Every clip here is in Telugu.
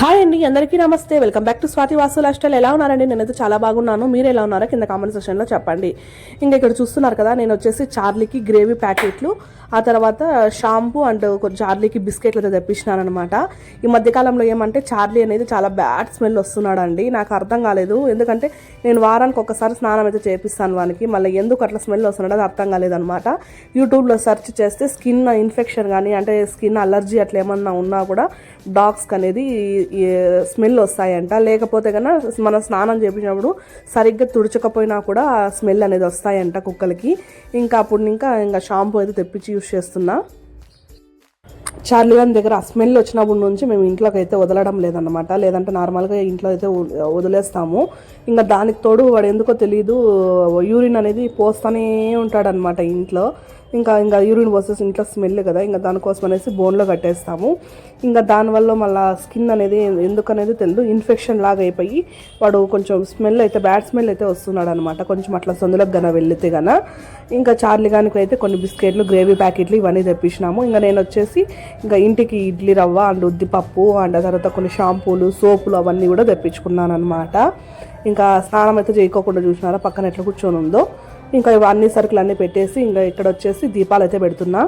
హాయ్ అండి అందరికీ నమస్తే. Welcome back to Swathi Vasu లాస్టల్ ఎలా ఉన్నారండి? నేనైతే చాలా బాగున్నాను. మీరు ఎలా ఉన్నారో కింద కామెంట్ సెక్షన్లో చెప్పండి. ఇంకా ఇక్కడ చూస్తున్నారు కదా నేను వచ్చేసి చార్లీకి గ్రేవీ ప్యాకెట్లు ఆ తర్వాత షాంపూ అండ్ కొంచెం చార్లీకి బిస్కెట్లు అయితే తెప్పించినాను అనమాట ఈ మధ్యకాలంలో ఏమంటే చార్లీ అనేది చాలా బ్యాడ్ స్మెల్ వస్తున్నాడండి. నాకు అర్థం కాలేదు. ఎందుకంటే నేను వారానికి ఒకసారి స్నానం అయితే చేపిస్తాను వానికి. మళ్ళీ ఎందుకు అట్లా స్మెల్ వస్తున్నాడో అది అర్థం కాలేదన్నమాట. యూట్యూబ్లో సెర్చ్ చేస్తే స్కిన్ ఇన్ఫెక్షన్ కానీ అంటే స్కిన్ అలర్జీ అట్లా ఏమన్నా ఉన్నా కూడా డాగ్స్కి అనేది స్మెల్ వస్తాయంట లేకపోతే కన్నా మనం స్నానం చేపించినప్పుడు సరిగ్గా తుడచకపోయినా కూడా స్మెల్ అనేది వస్తాయంట కుక్కలకి ఇంకా అప్పుడు ఇంకా ఇంకా షాంపూ అయితే తెప్పించి యూస్ చేస్తున్నా చార్లీ గారి దగ్గర ఆ స్మెల్ వచ్చినప్పటి నుంచి మేము ఇంట్లోకి అయితే వదలడం లేదన్నమాట లేదంటే నార్మల్గా ఇంట్లో అయితే వ- వదిలేస్తాము ఇంకా దానికి తోడు వాడు ఎందుకో తెలియదు యూరిన్ అనేది పోస్తూనే ఉంటాడనమాట ఇంట్లో ఇంకా ఇంకా యూరిన్ పోసేసి ఇంట్లో స్మెల్ కదా ఇంకా దానికోసం అనేసి బోన్లో కట్టేస్తాము. ఇంకా దానివల్ల మళ్ళీ స్కిన్ అనేది ఎందుకనేది తెలియదు ఇన్ఫెక్షన్ లాగా అయిపోయి వాడు కొంచెం స్మెల్ అయితే బ్యాడ్ స్మెల్ అయితే వస్తున్నాడు అనమాట కొంచెం అట్లా సందులకు గన వెళితే గన. ఇంకా చార్లీ గానికి అయితే కొన్ని బిస్కెట్లు గ్రేవీ ప్యాకెట్లు ఇవన్నీ తెప్పించినాము. ఇంకా నేను వచ్చేసి ఇంకా ఇంటికి ఇడ్లీ రవ్వ అండ్ ఉద్దిపప్పు అండ్ తర్వాత కొన్ని షాంపూలు సోపులు అవన్నీ కూడా తెప్పించుకున్నాను అనమాట ఇంకా స్నానం అయితే చేయకోకుండా చూసినారా? పక్కన ఎట్లా కూర్చొని ఉందో. ఇంకా అన్ని సరుకులు అన్నీ పెట్టేసి ఇంకా ఇక్కడ వచ్చేసి దీపాలు అయితే పెడుతున్నా.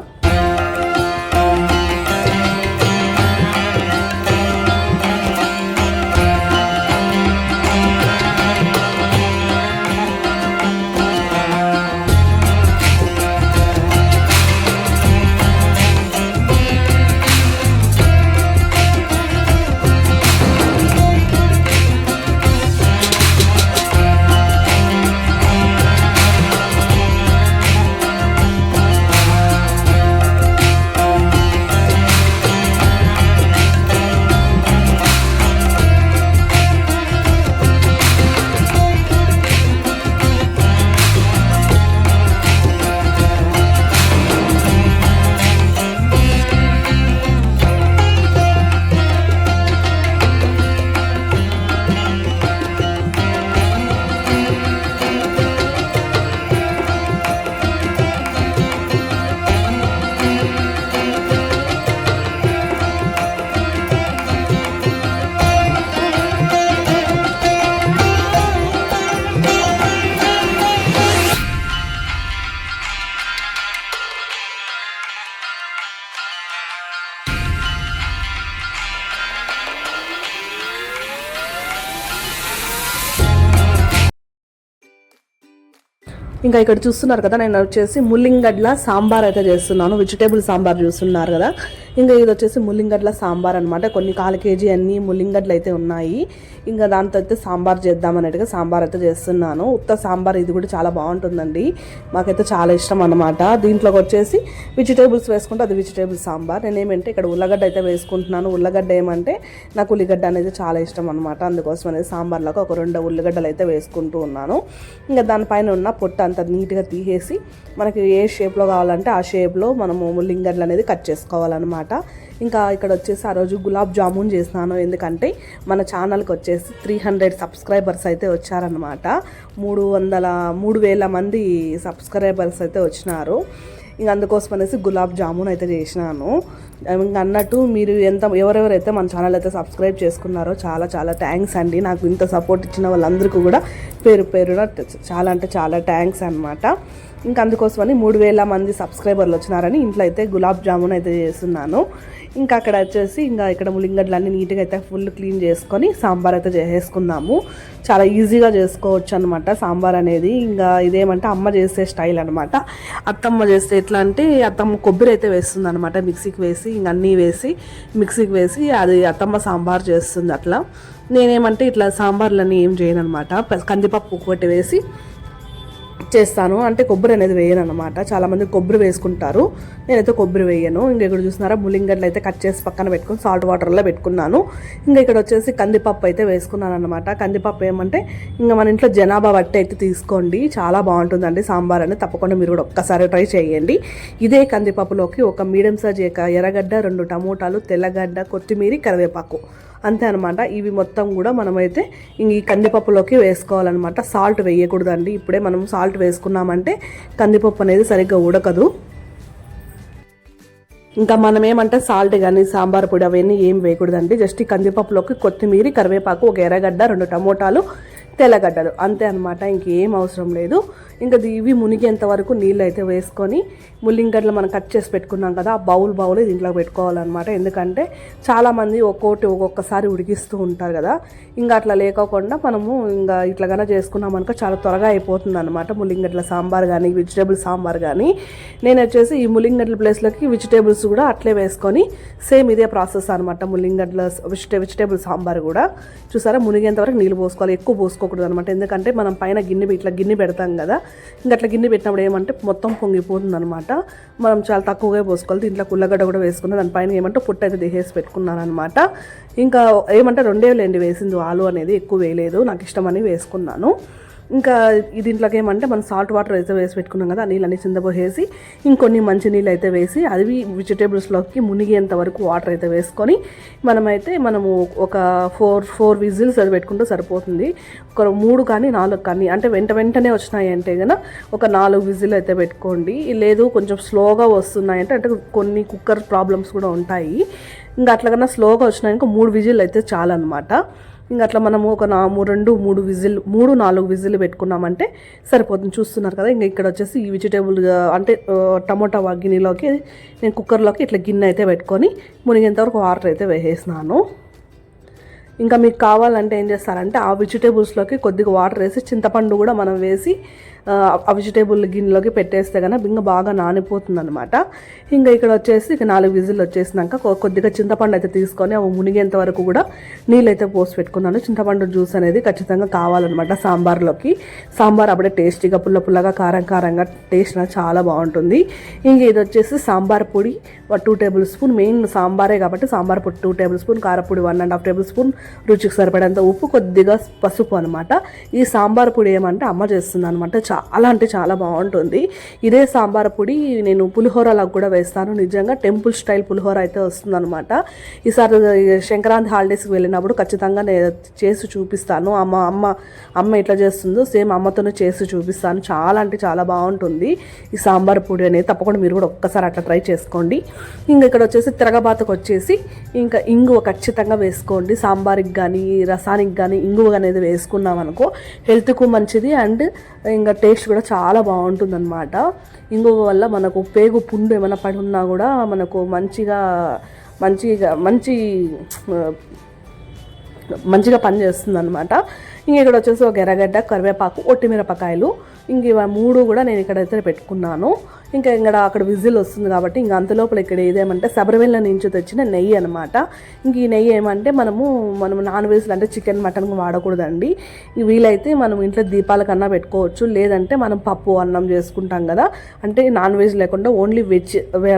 ఇంకా ఇక్కడ చూస్తున్నారు కదా నేను వచ్చేసి ముల్లింగడ్ల సాంబార్ అయితే చేస్తున్నాను వెజిటేబుల్ సాంబార్ చూస్తున్నారు కదా. ఇంకా ఇది వచ్చేసి ముల్లింగడ్ల సాంబార్ అనమాట కొన్ని కాలు కేజీ అన్ని ముల్లింగడ్లు అయితే ఉన్నాయి. ఇంకా దాంతో అయితే సాంబార్ చేద్దాం అన్నట్టుగా సాంబార్ అయితే చేస్తున్నాను. ఉత్త సాంబార్ ఇది కూడా చాలా బాగుంటుందండి. మాకైతే చాలా ఇష్టం అనమాట దీంట్లోకి వచ్చేసి వెజిటేబుల్స్ వేసుకుంటే అది వెజిటేబుల్ సాంబార్. నేను ఏమంటే ఇక్కడ ఉల్లగడ్డ అయితే వేసుకుంటున్నాను. ఉల్లగడ్డ ఏమంటే నాకు ఉల్లిగడ్డ అనేది చాలా ఇష్టం అనమాట అందుకోసం అనేది సాంబార్లోకి ఒక రెండు ఉల్లిగడ్డలు అయితే వేసుకుంటూ ఉన్నాను. ఇంకా దానిపైన ఉన్న పొట్టు అంత నీట్గా తీసేసి మనకి ఏ షేప్లో కావాలంటే ఆ షేప్లో మనము ముల్లింగడ్లు అనేది కట్ చేసుకోవాలన్నమాట. ఇంకా ఇక్కడ వచ్చేసి ఆ రోజు గులాబ్ జామున్ చేసినాను. ఎందుకంటే మన ఛానల్కి వచ్చేసి త్రీ హండ్రెడ్ సబ్స్క్రైబర్స్ అయితే వచ్చారనమాట. మూడు వందల మూడు వేల మంది సబ్స్క్రైబర్స్ అయితే వచ్చినారు. ఇంక అందుకోసం అనేసి గులాబ్ జామున్ అయితే చేసినాను. ఇంకా అన్నట్టు మీరు ఎంత ఎవరెవరైతే మన ఛానల్ అయితే సబ్స్క్రైబ్ చేసుకున్నారో చాలా చాలా థ్యాంక్స్ అండి. నాకు ఇంత సపోర్ట్ ఇచ్చిన వాళ్ళందరికీ కూడా పేరు పేరున చాలా అంటే చాలా థ్యాంక్స్ అనమాట ఇంకా అందుకోసమని మూడు వేల మంది సబ్స్క్రైబర్లు వచ్చినారని ఇంట్లో అయితే గులాబ్ జామున్ అయితే చేస్తున్నాను. ఇంకా అక్కడ వచ్చేసి ఇంకా ఇక్కడ ములింగడ్లు అన్నీ నీట్గా అయితే ఫుల్ క్లీన్ చేసుకొని సాంబార్ అయితే చేసేసుకుందాము. చాలా ఈజీగా చేసుకోవచ్చు అనమాట సాంబార్ అనేది. ఇంకా ఇదేమంటే అమ్మ చేసే స్టైల్ అనమాట అత్తమ్మ చేస్తే ఎట్లా అంటే అత్తమ్మ కొబ్బరి అయితే వేస్తుంది అనమాట మిక్సీకి వేసి ఇంక అన్నీ వేసి మిక్సీకి వేసి అది అత్తమ్మ సాంబార్ చేస్తుంది అట్లా. నేనేమంటే ఇట్లా సాంబార్లన్నీ ఏం చేయను అనమాట కందిపప్పు ఒకటి వేసి చేస్తాను. అంటే కొబ్బరి అనేది వేయను అనమాట చాలామంది కొబ్బరి వేసుకుంటారు. నేనైతే కొబ్బరి వేయను. ఇంకా ఇక్కడ చూసినారా ములింగడ్లు అయితే కట్ చేసి పక్కన పెట్టుకుని సాల్ట్ వాటర్లో పెట్టుకున్నాను. ఇంకా ఇక్కడ వచ్చేసి కందిపప్పు అయితే వేసుకున్నాను అనమాట కందిపప్పు ఏమంటే ఇంకా మన ఇంట్లో జనాభా బట్టి అయితే తీసుకోండి. చాలా బాగుంటుందండి. సాంబార్ అనేది తప్పకుండా మీరు కూడా ఒక్కసారి ట్రై చేయండి. ఇదే కందిపప్పులోకి ఒక మీడియం సైజ్ ఎర్రగడ్డ రెండు టమోటాలు తెల్లగడ్డ కొత్తిమీర కరివేపాకు. అంతే అనమాట ఇవి మొత్తం కూడా మనమైతే ఇంక ఈ కందిపప్పులోకి వేసుకోవాలన్నమాట. సాల్ట్ వేయకూడదండి. ఇప్పుడే మనం సాల్ట్ వేసుకున్నామంటే కందిపప్పు అనేది సరిగ్గా ఉడకదు. ఇంకా మనం ఏమంటే సాల్ట్ కానీ సాంబార్ పొడి అవన్నీ ఏం వేయకూడదండి. జస్ట్ ఈ కందిపప్పులోకి కొత్తిమీర కరివేపాకు ఒక ఎర్రగడ్డ రెండు టమోటాలు తెల్లగడ్డలు అంతే అనమాట ఇంకేం అవసరం లేదు. ఇంకా ఇవి మునిగేంత వరకు నీళ్ళు అయితే వేసుకొని ముల్లింగడ్డలు మనం కట్ చేసి పెట్టుకున్నాం కదా ఆ బౌల్ బౌల్ దీంట్లో పెట్టుకోవాలన్నమాట. ఎందుకంటే చాలామంది ఒక్కోటి ఒక్కొక్కసారి ఉడికిస్తూ ఉంటారు కదా. ఇంకా అట్లా లేకోకుండా మనము ఇంకా ఇట్లాగైనా చేసుకున్నాం అనుకో చాలా త్వరగా అయిపోతుంది అనమాట ముల్లింగడ్డల సాంబార్ కానీ వెజిటేబుల్ సాంబార్ కానీ నేను వచ్చేసి ఈ ముల్లింగడ్డల ప్లేస్లోకి వెజిటేబుల్స్ కూడా అట్లే వేసుకొని సేమ్ ఇదే ప్రాసెస్ అనమాట ముల్లింగడ్డల వెజిటే వెజిటేబుల్ సాంబార్ కూడా. చూసారా? మునిగేంత వరకు నీళ్ళు పోసుకోవాలి ఎక్కువ పోసుకోకూడదు అనమాట ఎందుకంటే మనం పైన గిన్నె ఇట్లా గిన్నె పెడతాం కదా. ఇంకా అట్లా గిన్నె పెట్టినప్పుడు ఏమంటే మొత్తం పొంగిపోతుంది అనమాట మనం చాలా తక్కువగా పోసుకోవాలి. దీంట్లో ఉల్లగడ్డ కూడా వేసుకున్న దానిపైన ఏమంటే పుట్ట అయితే దిహేసి పెట్టుకున్నాను అనమాట ఇంకా ఏమంటే రెండే లేండి వేసింది. ఆలు అనేది ఎక్కువ వేయలేదు. నాకు ఇష్టమని వేసుకున్నాను. ఇంకా దీంట్లోకి ఏమంటే మనం సాల్ట్ వాటర్ అయితే వేసి పెట్టుకున్నాం కదా నీళ్ళని చిందపోసేసి ఇంకొన్ని మంచి నీళ్ళు అయితే వేసి అవి వెజిటేబుల్స్లోకి మునిగేంత వరకు వాటర్ అయితే వేసుకొని మనమైతే మనము ఒక ఫోర్ ఫోర్ విజిల్స్ అది పెట్టుకుంటే సరిపోతుంది. ఒక మూడు కానీ నాలుగు కానీ అంటే వెంట వెంటనే వచ్చినాయి అంటే కనుక ఒక నాలుగు విజిల్ అయితే పెట్టుకోండి. లేదు కొంచెం స్లోగా వస్తున్నాయి అంటే అంటే కొన్ని కుక్కర్ ప్రాబ్లమ్స్ కూడా ఉంటాయి. ఇంకా అట్లాగన్నా స్లోగా వచ్చినాయి ఇంకా మూడు విజిల్ అయితే చాలన్నమాట. ఇంకా అట్లా మనము ఒక నా మూ- రెండు మూడు విజిల్ మూడు నాలుగు విజిల్ పెట్టుకున్నామంటే సరిపోతుంది. చూస్తున్నారు కదా ఇంకా ఇక్కడ వచ్చేసి ఈ వెజిటేబుల్ అంటే టమోటా గిన్నెలోకి నేను కుక్కర్లోకి ఇట్లా గిన్నె అయితే పెట్టుకొని మునిగేంతవరకు వాటర్ అయితే వేసేసినాను. ఇంకా మీకు కావాలంటే ఏం చేస్తారంటే ఆ వెజిటేబుల్స్లోకి కొద్దిగా వాటర్ వేసి చింతపండు కూడా మనం వేసి వెజిటేబుల్ గిన్నెలోకి పెట్టేస్తే కనుక బింగ బాగా నానిపోతుంది అనమాట ఇంకా ఇక్కడ వచ్చేసి ఇక నాలుగు విజిల్ వచ్చేసినాక కొద్దిగా చింతపండు అయితే తీసుకొని అవి మునిగేంత వరకు కూడా నీళ్ళు అయితే పోసి పెట్టుకున్నాను. చింతపండు జ్యూస్ అనేది ఖచ్చితంగా కావాలన్నమాట సాంబార్లోకి. సాంబార్ అప్పుడే టేస్టీగా పుల్ల పుల్లగా కారం కారంగా టేస్ట్ అనేది చాలా బాగుంటుంది. ఇంక ఇది వచ్చేసి సాంబార్ పొడి టూ టేబుల్ స్పూన్ మెయిన్ సాంబారే కాబట్టి సాంబార్ పొడి టూ టేబుల్ స్పూన్ కారపొడి one and half tablespoon రుచికి సరిపడేంత ఉప్పు కొద్దిగా పసుపు అనమాట ఈ సాంబార్ పొడి ఏమంటే అమ్మ చేస్తుంది అనమాట చాలా అంటే చాలా బాగుంటుంది. ఇదే సాంబార్ పొడి నేను పులిహోరలకు కూడా వేస్తాను. నిజంగా టెంపుల్ స్టైల్ పులిహోర అయితే వస్తుందనమాట ఈసారి సంక్రాంతి హాలిడేస్కి వెళ్ళినప్పుడు ఖచ్చితంగా నేను చేసి చూపిస్తాను. అమ్మ అమ్మ అమ్మ ఎట్లా చేస్తుందో సేమ్ అమ్మతోనే చేసి చూపిస్తాను. చాలా అంటే చాలా బాగుంటుంది ఈ సాంబార్ పొడి అనేది. తప్పకుండా మీరు కూడా ఒక్కసారి అట్లా ట్రై చేసుకోండి. ఇంకా ఇక్కడ వచ్చేసి తిరగబాతకు వచ్చేసి ఇంకా ఇంగువ ఖచ్చితంగా వేసుకోండి. సాంబార్కి కానీ రసానికి కానీ ఇంగువ అనేది వేసుకున్నాం అనుకో హెల్త్కు మంచిది అండ్ ఇంకా టేస్ట్ కూడా చాలా బాగుంటుంది అనమాట ఇంగువ వల్ల మనకు పేగు పుండు ఏమైనా పడి ఉన్నా కూడా మనకు మంచిగా మంచిగా మంచి మంచిగా పనిచేస్తుంది అనమాట ఇంక ఇక్కడ వచ్చేసి ఒక ఎర్రగడ్డ కరివేపాకు ఒట్టిమిరపకాయలు. ఇంక ఇవి మూడు కూడా నేను ఇక్కడైతే పెట్టుకున్నాను. ఇంకా ఇక్కడ అక్కడ విజిల్ వస్తుంది కాబట్టి ఇంకా అంతలోపల ఇక్కడ ఏదేమంటే శబరిమల నుంచి తెచ్చిన నెయ్యి అనమాట ఇంక ఈ నెయ్యి ఏమంటే మనము మనం నాన్ వెజ్లు అంటే చికెన్ మటన్ వాడకూడదండి. వీలైతే మనం ఇంట్లో దీపాల కన్నా పెట్టుకోవచ్చు. లేదంటే మనం పప్పు అన్నం చేసుకుంటాం కదా. అంటే నాన్ వెజ్ లేకుండా ఓన్లీ వెజ్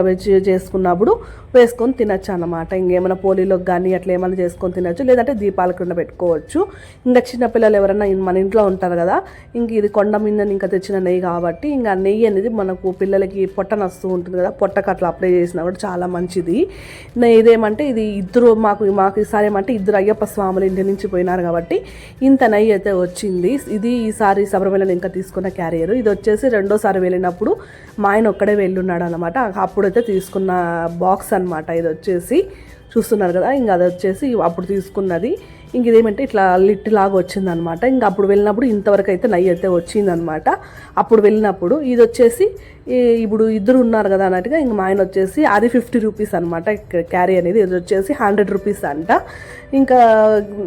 వెజ్ చేసుకున్నప్పుడు వేసుకొని తినచ్చు అనమాట ఇంకేమైనా పోలీలోకి కానీ అట్లా ఏమైనా చేసుకొని తినచ్చు. లేదంటే దీపాల కింద పెట్టుకోవచ్చు. ఇంకా పిల్లలు ఎవరైనా మన ఇంట్లో ఉంటారు కదా ఇంక ఇది కొండ మీద ఇంకా తెచ్చిన నెయ్యి కాబట్టి ఇంకా నెయ్యి అనేది మనకు పిల్లలకి పొట్ట నస్తూ ఉంటుంది కదా పొట్టకు అట్లా అప్లై చేసినా కూడా చాలా మంచిది. నే- ఇదేమంటే ఇది ఇద్దరు మాకు మాకు ఈసారి ఏమంటే ఇద్దరు అయ్యప్ప స్వాములు ఇంటి నుంచి పోయినారు కాబట్టి ఇంత నెయ్యి అయితే వచ్చింది. ఇది ఈసారి శబరిమల ఇంకా తీసుకున్న క్యారియర్ ఇది వచ్చేసి రెండోసారి వెళ్ళినప్పుడు మా ఆయన ఒక్కడే వెళ్ళున్నాడు అనమాట అప్పుడైతే తీసుకున్న బాక్స్ అనమాట ఇది వచ్చేసి చూస్తున్నారు కదా ఇంకా అది వచ్చేసి అప్పుడు తీసుకున్నది. ఇంక ఇదేమంటే ఇట్లా లిట్ లాగా వచ్చిందనమాట. ఇంక అప్పుడు వెళ్ళినప్పుడు ఇంతవరకు అయితే నెయ్యి అయితే వచ్చిందనమాట. అప్పుడు వెళ్ళినప్పుడు ఇది వచ్చేసి ఇప్పుడు ఇద్దరు ఉన్నారు కదా అన్నట్టుగా ఇంక మా ఆయన వచ్చేసి అది ఫిఫ్టీ రూపీస్ అనమాట క్యారీ అనేది ఇది వచ్చేసి హండ్రెడ్ రూపీస్ అంట. ఇంకా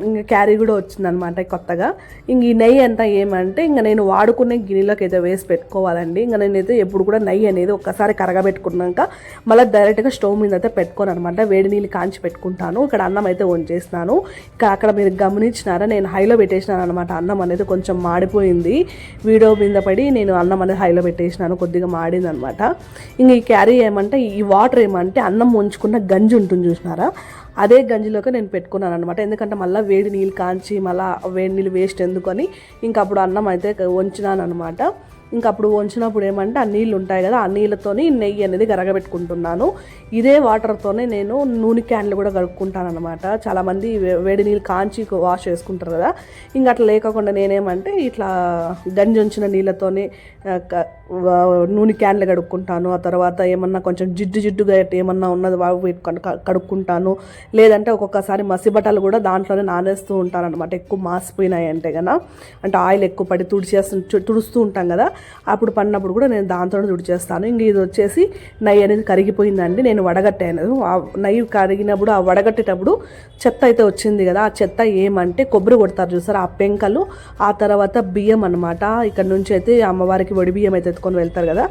ఇంకా క్యారీ కూడా వచ్చిందనమాట కొత్తగా. ఇంక ఈ నెయ్యి అంతా ఏమంటే ఇంకా నేను వాడుకునే గిన్నెలోకి అయితే వేసి పెట్టుకోవాలండి. ఇంకా నేనైతే ఎప్పుడు కూడా నెయ్యి అనేది ఒక్కసారి కరగబెట్టుకున్నాక మళ్ళీ డైరెక్ట్గా స్టవ్ మీద అయితే పెట్టుకోను అనమాట వేడి నీళ్ళు కాంచి పెట్టుకుంటాను. ఇక్కడ అన్నం అయితే వంచేసినాను ఇంకా అక్కడ మీరు గమనించినారా నేను హైలో పెట్టేసినాను అనమాట అన్నం అనేది కొంచెం మాడిపోయింది. వీడియో మీద పడి నేను అన్నం అనేది హైలో పెట్టేసినాను. కొద్దిగా మా అనమాట ఇంక ఈ క్యారీ ఏమంటే ఈ వాటర్ ఏమంటే అన్నం వంచుకున్న గంజి ఉంటుంది చూసినారా? అదే గంజిలోకి నేను పెట్టుకున్నాను అనమాట ఎందుకంటే మళ్ళీ వేడి నీళ్ళు కాంచి మళ్ళీ వేడి నీళ్ళు వేస్ట్ ఎందుకని ఇంకా అప్పుడు అన్నం అయితే వంచినాను అనమాట ఇంకా అప్పుడు వంచినప్పుడు ఏమంటే ఆ నీళ్ళు ఉంటాయి కదా ఆ నీళ్ళతోని నెయ్యి అనేది గరగబెట్టుకుంటున్నాను. ఇదే వాటర్తోనే నేను నూనె క్యాన్లు కూడా కడుక్కుంటాను అనమాట చాలామంది వే- వేడి నీళ్ళు కాంచి వాష్ చేసుకుంటారు కదా. ఇంకా అట్లా లేకుండా నేనేమంటే ఇట్లా గంజి ఉంచిన నీళ్ళతోనే నూనె క్యాన్లు కడుక్కుంటాను. ఆ తర్వాత ఏమన్నా కొంచెం జిడ్డు జిడ్డుగా ఏమన్నా ఉన్నది కడుక్కుంటాను. లేదంటే ఒక్కొక్కసారి మసి బట్టలు కూడా దాంట్లోనే నానేస్తూ ఉంటాను అనమాట ఎక్కువ మాసిపోయినాయి అంటే కదా అంటే ఆయిల్ ఎక్కువ పడి తుడిచేస్తు తుడుస్తూ ఉంటాం కదా. అప్పుడు పడినప్పుడు కూడా నేను దాంతో తుడిచేస్తాను. ఇంక ఇది వచ్చేసి నెయ్యి అనేది కరిగిపోయిందండి. నేను వడగట్టాను. ఆ నెయ్యి కరిగినప్పుడు ఆ వడగట్టేటప్పుడు చెత్త అయితే వచ్చింది కదా ఆ చెత్త ఏమంటే కొబ్బరి కొడతారు చూసారు ఆ పెంకలు. ఆ తర్వాత బియ్యం అనమాట ఇక్కడ నుంచి అయితే అమ్మవారికి వడి బియ్యం అయితే ఎత్తుకొని వెళ్తారు కదా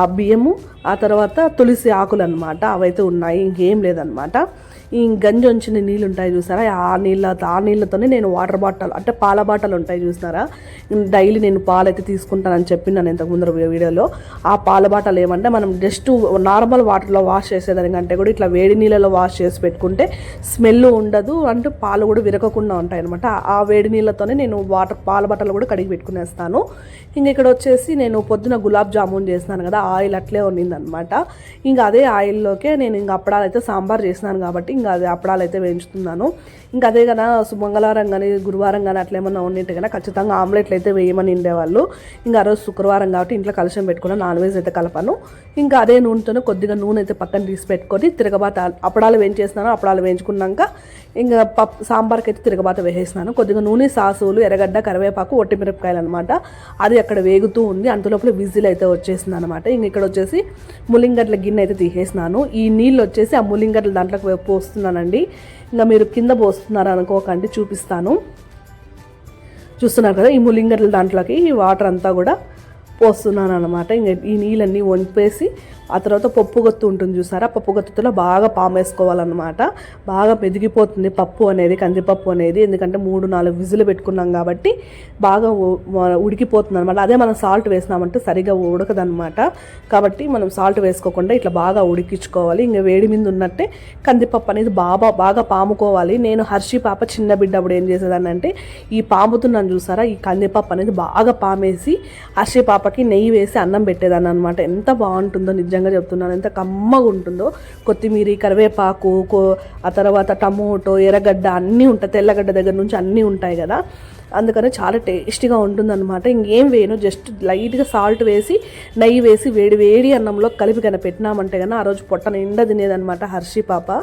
ఆ బియ్యము. ఆ తర్వాత తులసి ఆకులు అనమాట అవైతే ఉన్నాయి. ఇంకేం లేదనమాట ఈ గంజి వంచిన నీళ్ళు ఉంటాయి చూసారా? ఆ నీళ్ళ ఆ నీళ్ళతోనే నేను వాటర్ బాటిల్ అంటే పాల బాటిల్ ఉంటాయి చూసారా? డైలీ నేను పాలు అయితే తీసుకుంటానని చెప్పినాను ఇంతకు ముందర వీడియోలో. ఆ పాల బాటిల్ ఏమంటే మనం జస్ట్ నార్మల్ వాటర్లో వాష్ చేసేదానికంటే కూడా ఇట్లా వేడి నీళ్ళలో వాష్ చేసి పెట్టుకుంటే స్మెల్ ఉండదు అంటే పాలు కూడా విరగకుండా ఉంటాయి అనమాట ఆ వేడి నీళ్ళతోనే నేను వాటర్ పాల బట్టలు కూడా కడిగి పెట్టుకునేస్తాను. ఇంకా ఇక్కడ వచ్చేసి నేను పొద్దున గులాబ్ జామున్ చేసినాను కదా ఆయిల్ అట్లే ఉన్నిందనమాట ఇంకా అదే ఆయిల్లోకే నేను ఇంకా అప్పడాలైతే సాంబార్ చేసినాను కాబట్టి ఇంకా అది అప్పడాలు అయితే వేయించుతున్నాను. ఇంకా అదే కదా మంగళవారం కానీ గురువారం కానీ అట్లా ఏమన్నా ఉన్నట్టు కదా ఖచ్చితంగా ఆమ్లెట్లు అయితే వేయమని ఉండేవాళ్ళు. ఇంకా ఆ రోజు శుక్రవారం కాబట్టి ఇంట్లో కలుషం పెట్టుకున్న నాన్ వెజ్ అయితే కలపను. ఇంకా అదే నూనెతోనే కొద్దిగా నూనె అయితే పక్కన తీసి పెట్టుకొని తిరగబాత అప్పడాలు వేయించేసినాను అప్పడాలు వేయించుకున్నాక ఇంకా పప్పు సాంబార్కి అయితే తిరగబాత వేసేసినాను. కొద్దిగా నూనె సాసులు ఎర్రగడ్డ కరివేపాకు ఒట్టిమిరపకాయలు అనమాట అది అక్కడ వేగుతూ ఉంది. అంతలోపల విజిల్ అయితే వచ్చేసింది అనమాట ఇంక ఇక్కడ వచ్చేసి ములింగడ్ల గిన్నె అయితే తీసేసినాను. ఈ నీళ్ళు వచ్చేసి ఆ ములింగడ్ల దాంట్లోకి పోస్తున్నానండి. ఇంకా మీరు కింద పోస్తున్నారు అనుకోకండి చూపిస్తాను. చూస్తున్నారు కదా ఈ ములింగర్ల దాంట్లోకి ఈ వాటర్ అంతా కూడా పోస్తున్నాను అనమాట ఇంకా ఈ నీళ్ళన్నీ వంపేసి ఆ తర్వాత పప్పు గొత్తు ఉంటుంది చూసారా? పప్పు గొత్తులో బాగా పామేసుకోవాలన్నమాట బాగా మెదిగిపోతుంది పప్పు అనేది కందిపప్పు అనేది. ఎందుకంటే మూడు నాలుగు విజులు పెట్టుకున్నాం కాబట్టి బాగా ఉడికిపోతుంది అనమాట అదే మనం సాల్ట్ వేసినామంటే సరిగా ఉడకదనమాట కాబట్టి మనం సాల్ట్ వేసుకోకుండా ఇట్లా బాగా ఉడికించుకోవాలి. ఇంకా వేడి మీద ఉన్నట్టే కందిపప్పు అనేది బాగా బాగా పాముకోవాలి. నేను హర్షి పాప చిన్న బిడ్డ అప్పుడు ఏం చేసేదాన్ని అంటే ఈ పాముతున్నాను చూసారా? ఈ కందిపప్పు అనేది బాగా పామేసి హర్షి పాపకి నెయ్యి వేసి అన్నం పెట్టేదాన్ని అనమాట ఎంత బాగుంటుందో నిజంగా. చెప్తున్నాను ఎంత కమ్మగా ఉంటుందో. కొత్తిమీర కరివేపాకు కో ఆ తర్వాత టమోటో ఎర్రగడ్డ అన్నీ ఉంటాయి. తెల్లగడ్డ దగ్గర నుంచి అన్నీ ఉంటాయి కదా. అందుకనే చాలా టేస్టీగా ఉంటుందన్నమాట. ఇంకేం వేయను. జస్ట్ లైట్గా సాల్ట్ వేసి నెయ్యి వేసి వేడి వేడి అన్నంలో కలిపి కనుక పెట్టినామంటే కన్నా ఆ రోజు పొట్ట నిండా తినేదన్నమాట హర్షి పాప.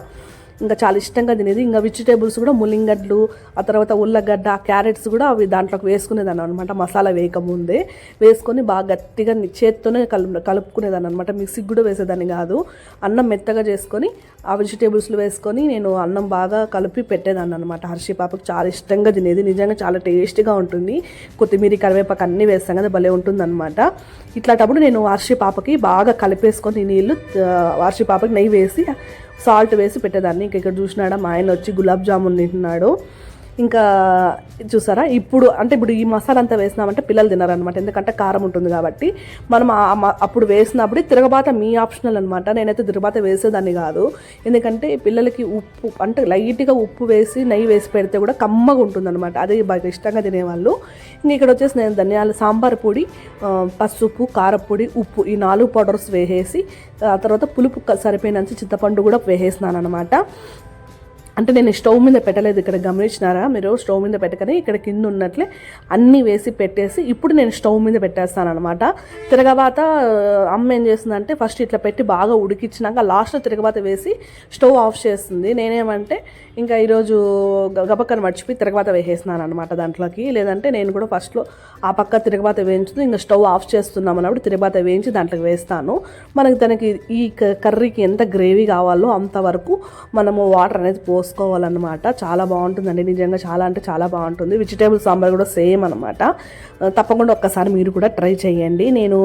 ఇంకా చాలా ఇష్టంగా తినేది. ఇంకా వెజిటేబుల్స్ కూడా ముల్లింగడ్లు ఆ తర్వాత ఉల్లగడ్డ క్యారెట్స్ కూడా అవి దాంట్లోకి వేసుకునేదాన్ని అనమాట మసాలా వేయకముందే వేసుకొని బాగా గట్టిగా చేత్తోనే కలు కలుపుకునేదాన్ని అనమాట మిక్సీకి కూడా వేసేదాన్ని కాదు. అన్నం మెత్తగా చేసుకొని ఆ వెజిటేబుల్స్లో వేసుకొని నేను అన్నం బాగా కలిపి పెట్టేదాన్ని అనమాట హర్షి పాపకు చాలా ఇష్టంగా తినేది. నిజంగా చాలా టేస్టీగా ఉంటుంది. కొత్తిమీర కరివేపాకు అన్నీ వేస్తాం కదా భలే ఉంటుందన్నమాట. ఇట్లాంటప్పుడు నేను హర్షి పాపకి బాగా కలిపేసుకొని నీళ్ళు ఆ, హర్షి పాపకి నెయ్యి వేసి సాల్ట్ వేసి పెట్టేదాన్ని. ఇంకా ఇక్కడ చూసినాడా మా ఆయన వచ్చి గులాబ్ జామున్ తింటున్నాడు. ఇంకా చూసారా? ఇప్పుడు అంటే ఇప్పుడు ఈ మసాలా అంతా వేసినామంటే పిల్లలు తినారనమాట ఎందుకంటే కారం ఉంటుంది కాబట్టి. మనం అప్పుడు వేసినప్పుడు తిరగబాత మీ ఆప్షనల్ అనమాట నేనైతే తిరగబాత వేసేదాన్ని కాదు. ఎందుకంటే పిల్లలకి ఉప్పు అంటే లైట్గా ఉప్పు వేసి నెయ్యి వేసి పెడితే కూడా కమ్మగా ఉంటుంది అనమాట అది బాగా ఇష్టంగా తినేవాళ్ళు. ఇంక ఇక్కడ వచ్చేసి నేను ధనియాల సాంబార్ పొడి పసుపు కారపొడి ఉప్పు ఈ నాలుగు పౌడర్స్ వేసేసి ఆ తర్వాత పులుపు సరిపోయినంత చింతపండు కూడా వేసేసినాను అనమాట అంటే నేను స్టవ్ మీద పెట్టలేదు ఇక్కడ గమనించినారా? మీరు స్టవ్ మీద పెట్టకనే ఇక్కడ కింద ఉన్నట్లే అన్నీ వేసి పెట్టేసి ఇప్పుడు నేను స్టవ్ మీద పెట్టేస్తాను అనమాట తిరగబాత అమ్మ ఏం చేస్తుందంటే ఫస్ట్ ఇట్లా పెట్టి బాగా ఉడికించినాక లాస్ట్లో తిరగబాత వేసి స్టవ్ ఆఫ్ చేస్తుంది. నేనేమంటే ఇంకా ఈరోజు గ- గబక్కన మర్చిపోయి తిరగబాత వేసేస్తున్నాను అనమాట దాంట్లోకి. లేదంటే నేను కూడా ఫస్ట్లో ఆ పక్క తిరగబాత వేయించుతూ ఇంకా స్టవ్ ఆఫ్ చేస్తున్నాం అన్నప్పుడు తిరగబాత వేయించి దాంట్లోకి వేస్తాను. మనకి దానికి ఈ క- కర్రీకి ఎంత గ్రేవీ కావాలో అంతవరకు మనము వాటర్ అనేది పోసుకోవాలన్నమాట. చాలా బాగుంటుందండి. నిజంగా చాలా అంటే చాలా బాగుంటుంది. వెజిటేబుల్ సాంబార్ కూడా సేమ్ అనమాట తప్పకుండా ఒక్కసారి మీరు కూడా ట్రై చేయండి. నేను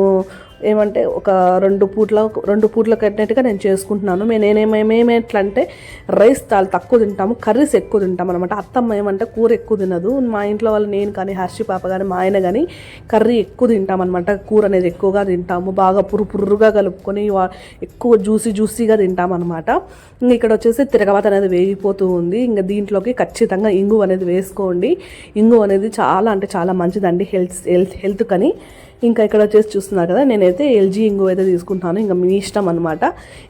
ఏమంటే ఒక రెండు పూట్ల రెండు పూట్ల కట్టినట్టుగా నేను చేసుకుంటున్నాను. మేము నేనేమేమేమి ఎట్లా అంటే రైస్ చాలా తక్కువ తింటాము కర్రీస్ ఎక్కువ తింటాం అనమాట అత్తమ్మ ఏమంటే కూర ఎక్కువ తినదు. మా ఇంట్లో వాళ్ళు నేను కానీ హర్షి పాప కానీ మా ఆయన కానీ కర్రీ ఎక్కువ తింటాం అనమాట కూర అనేది ఎక్కువగా తింటాము బాగా పురు పుర్రుగా కలుపుకొని ఎక్కువ జ్యూసీ జ్యూసీగా తింటాం అనమాట ఇంకా ఇక్కడ వచ్చేసి తిరగవాత అనేది వేగిపోతూ ఉంది. ఇంకా దీంట్లోకి ఖచ్చితంగా ఇంగు అనేది వేసుకోండి. ఇంగు అనేది చాలా అంటే చాలా మంచిదండి హెల్త్ హెల్త్ హెల్త్ కానీ. ఇంకా ఇక్కడ వచ్చేసి చూస్తున్నారు కదా నేనైతే ఎల్జీ ఇంగు అయితే తీసుకుంటాను ఇంకా మీ ఇష్టం అనమాట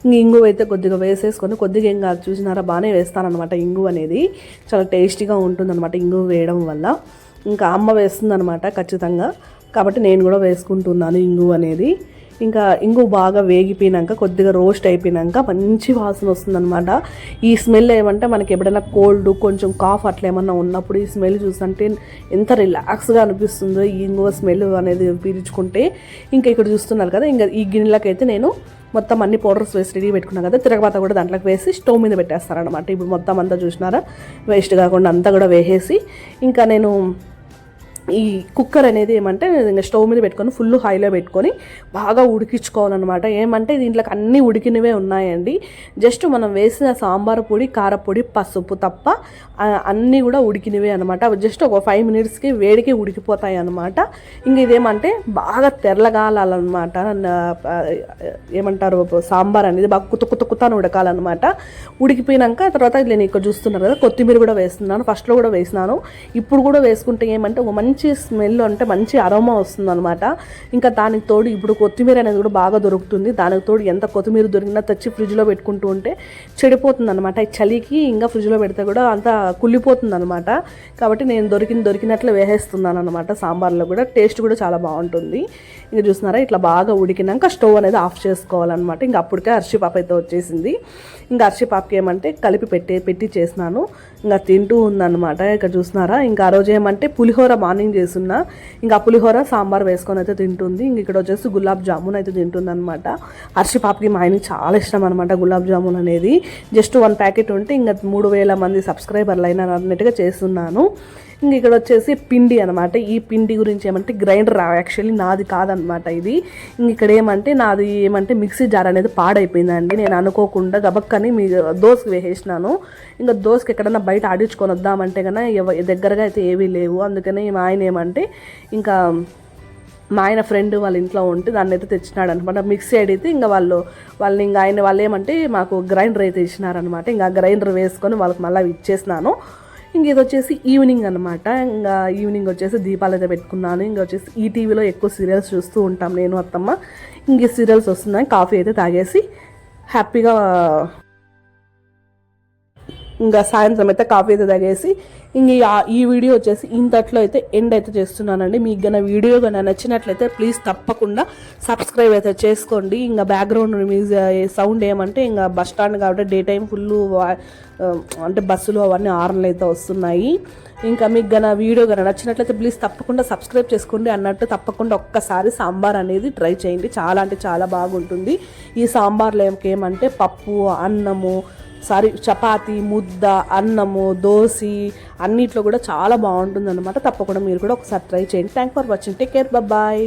ఇంక ఇంగు అయితే కొద్దిగా వేసేసుకొని కొద్దిగా ఇంకా చూసినారా బాగానే వేస్తానమాట ఇంగు అనేది. చాలా టేస్టీగా ఉంటుందన్నమాట ఇంగు వేయడం వల్ల. ఇంకా అమ్మ వేస్తుందన్నమాట ఖచ్చితంగా. కాబట్టి నేను కూడా వేసుకుంటున్నాను ఇంగు అనేది. ఇంకా ఇంగు బాగా వేగిపోయినాక కొద్దిగా రోస్ట్ అయిపోయినాక మంచి వాసన వస్తుందన్నమాట. ఈ స్మెల్ ఏమంటే మనకి ఎప్పుడైనా కోల్డ్ కొంచెం కాఫ్ అట్లా ఏమన్నా ఉన్నప్పుడు ఈ స్మెల్ చూస్తుంటే ఎంత రిలాక్స్గా అనిపిస్తుందో ఈ ఇంగువ స్మెల్ అనేది పీల్చుకుంటే. ఇంకా ఇక్కడ చూస్తున్నారు కదా ఇంకా ఈ గిన్నెలకైతే నేను మొత్తం అన్ని పౌడర్స్ వేసి రెడీ పెట్టుకున్నాను కదా తిరగబాత కూడా దాంట్లోకి వేసి స్టవ్ మీద పెట్టేస్తారనమాట ఇప్పుడు మొత్తం అంతా చూసినారా? వేస్ట్ కాకుండా అంతా కూడా వేసేసి ఇంకా నేను ఈ కుక్కర్ అనేది ఏమంటే ఇంకా స్టవ్ మీద పెట్టుకొని ఫుల్ హైలో పెట్టుకొని బాగా ఉడికించుకోవాలన్నమాట. ఏమంటే దీంట్లోకి అన్నీ ఉడికినవే ఉన్నాయండి. జస్ట్ మనం వేసిన సాంబార్ పొడి కారపొడి పసుపు తప్ప అన్నీ కూడా ఉడికినవే అనమాట జస్ట్ ఒక ఫైవ్ మినిట్స్కి వేడికి ఉడికిపోతాయి అనమాట ఇంక ఇదేమంటే బాగా తెల్లగాలన్నమాట ఏమంటారు సాంబార్ అనేది బాగా కుత కుత కుతాను ఉడకాలన్నమాట. ఉడికిపోయినాక తర్వాత నేను ఇక్కడ చూస్తున్నారు కదా కొత్తిమీర కూడా వేస్తున్నాను ఫస్ట్లో కూడా వేసినాను. ఇప్పుడు కూడా వేసుకుంటే ఏమంటే ఒక మంచి మంచి స్మెల్ అంటే మంచి అరోమా వస్తుంది అనమాట ఇంకా దానికి తోడు ఇప్పుడు కొత్తిమీర అనేది కూడా బాగా దొరుకుతుంది. దానికి తోడు ఎంత కొత్తిమీర దొరికినా తెచ్చి ఫ్రిడ్జ్లో పెట్టుకుంటూ ఉంటే చెడిపోతుంది అనమాట ఈ చలికి ఇంకా ఫ్రిడ్జ్లో పెడితే కూడా అంత కుళ్ళిపోతుంది అనమాట కాబట్టి నేను దొరికిన దొరికినట్లు వేసేస్తున్నాను అనమాట సాంబార్లో కూడా. టేస్ట్ కూడా చాలా బాగుంటుంది. ఇంకా చూస్తున్నారా ఇట్లా బాగా ఉడికినాక స్టవ్ అనేది ఆఫ్ చేసుకోవాలన్నమాట. ఇంకా అప్పటికే అరిసి పాప అయితే వచ్చేసింది. ఇంకా అరిసి ఏమంటే కలిపి పెట్టి పెట్టి చేసినాను. ఇంకా తింటూ ఉందన్నమాట. ఇక్కడ చూస్తున్నారా ఇంకా ఆ రోజు ఏమంటే పులిహోర మార్నింగ్ చేస్తున్నా ఇంకా పులిహోర సాంబార్ వేసుకొని అయితే తింటుంది. ఇంక ఇక్కడ వచ్చేసి గులాబ్ జామున్ అయితే తింటుంది అనమాట హర్షిపాపకి మా ఆయనకి చాలా ఇష్టం అనమాట గులాబ్ జామున్ అనేది. జస్ట్ వన్ ప్యాకెట్ ఉంటే ఇంకా మూడు వేల మంది సబ్స్క్రైబర్లు అయినా అన్నట్టుగా చేస్తున్నాను. ఇంక ఇక్కడ వచ్చేసి పిండి అనమాట ఈ పిండి గురించి ఏమంటే గ్రైండర్ యాక్చువల్లీ నాది కాదనమాట ఇది. ఇంక ఇక్కడ ఏమంటే నాది ఏమంటే మిక్సీ జార్ అనేది పాడైపోయిందండి. నేను అనుకోకుండా గబక్కని మీ దోశకు వేసేసినాను. ఇంకా దోశకి ఎక్కడన్నా బయట ఆడించుకొని వద్దామంటే కన్నా ఎవ దగ్గరగా అయితే ఏవీ లేవు. అందుకని మా ఆయన ఏమంటే ఇంకా మా ఆయన ఫ్రెండ్ వాళ్ళ ఇంట్లో ఉంటే దాన్ని అయితే తెచ్చినాడు అనమాట మిక్సీ అడిగితే ఇంకా వాళ్ళు వాళ్ళని ఇంకా ఆయన వాళ్ళు ఏమంటే మాకు గ్రైండర్ అయితే ఇచ్చినారనమాట ఇంకా గ్రైండర్ వేసుకొని వాళ్ళకి మళ్ళీ ఇచ్చేసినాను. ఇంక ఇది వచ్చేసి ఈవినింగ్ అనమాట ఇంకా ఈవినింగ్ వచ్చేసి దీపాలు అయితే పెట్టుకున్నాను. ఇంకా వచ్చేసి ఈ టీవీలో ఎక్కువ సీరియల్స్ చూస్తూ ఉంటాం నేను అత్తమ్మ. ఇంక సీరియల్స్ వస్తున్నాయి. కాఫీ అయితే తాగేసి హ్యాపీగా ఇంకా సాయంత్రం అయితే కాఫీ అయితే తాగేసి ఇంక ఈ- వీడియో వచ్చేసి ఇంతట్లో అయితే ఎండ్ అయితే చేస్తున్నానండి. మీకు గన వీడియో కన్నా నచ్చినట్లయితే ప్లీజ్ తప్పకుండా సబ్స్క్రైబ్ అయితే చేసుకోండి. ఇంకా బ్యాక్గ్రౌండ్ మ్యూజిక్ సౌండ్ ఏమంటే ఇంకా బస్ స్టాండ్ కాబట్టి డే టైం ఫుల్ అంటే బస్సులు అవన్నీ ఆర్నలు అయితే వస్తున్నాయి. ఇంకా మీకు గన వీడియో కన్నా నచ్చినట్లయితే ప్లీజ్ తప్పకుండా సబ్స్క్రైబ్ చేసుకోండి. అన్నట్టు తప్పకుండా ఒక్కసారి సాంబార్ అనేది ట్రై చేయండి. చాలా అంటే చాలా బాగుంటుంది. ఈ సాంబార్లో ఏమంటే పప్పు అన్నము సారీ చపాతి ముద్ద అన్నము దోసి అన్నిట్లో కూడా చాలా బాగుంటుంది అనమాట తప్పకుండా మీరు కూడా ఒకసారి ట్రై చేయండి. Thank for watching take care bye